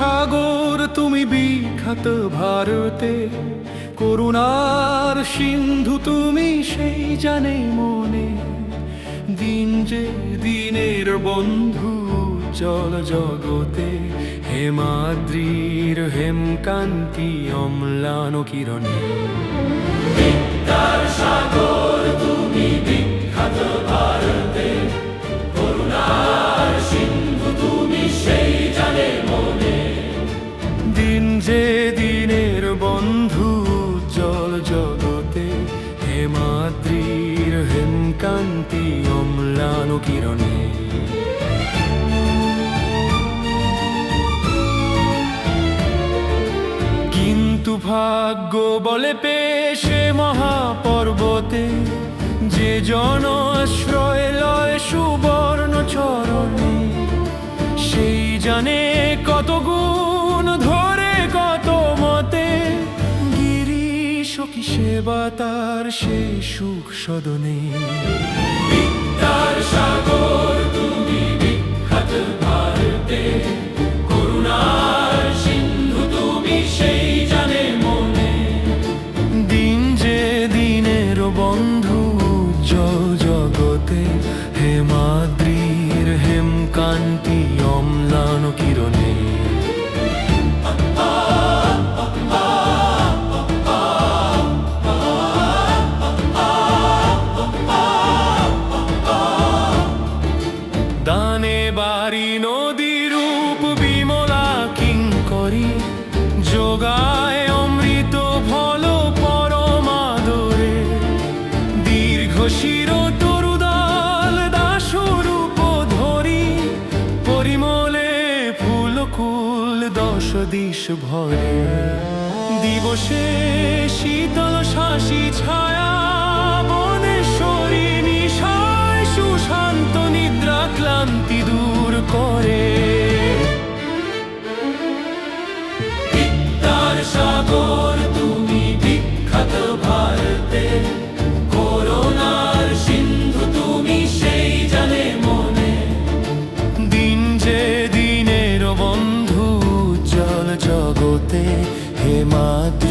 সাগর, তুমি বিখ্যাত ভারতে। করুণার সিন্ধু তুমি সেই জানে মনে। দিন যে দিনের বন্ধু, চল জগতে। হেমাদ্রির হেমকান্তি অম্লান কিরণে। দিন হেমাদ্রির হেমকান্তি অম্লান কিরণে। কিন্তু ভাগ্য বলে পেশে মহাপর্বতে, যে জন আশ্রয় লয় সুবর্ণ চরণে, সেই জানে কত সেবা তার সে সুখ সদনে। বিদ্যার সাগর তুমি বিখ্যাত ভারতে। করুণার সিন্ধু তুমি সেই জানে মনে। দিন যে দিনের বন্ধু জগতে হেমাদ্রির হেমকান্তি অম্লান কিরণে। দানে বাড়ি নদী রূপ বিমলা কিঙ্করি যোগায় অমৃত ফল পরমাদরে। দীর্ঘ শির তরুদাল দাসরূপ ধরি, পরিমলে ফুলকুল দশ দিশ ভরে। দিবসে শীতল শাসি ছায়া ক্লান্তি দূর করে। বিদ্যার সাগর তুমি বিখ্যাত ভারতে। করোনার সিন্ধু তুমি সেই জানে মনে। দিন যে দিনের বন্ধু জল জগতে হেমাদ্রির হেমকান্তি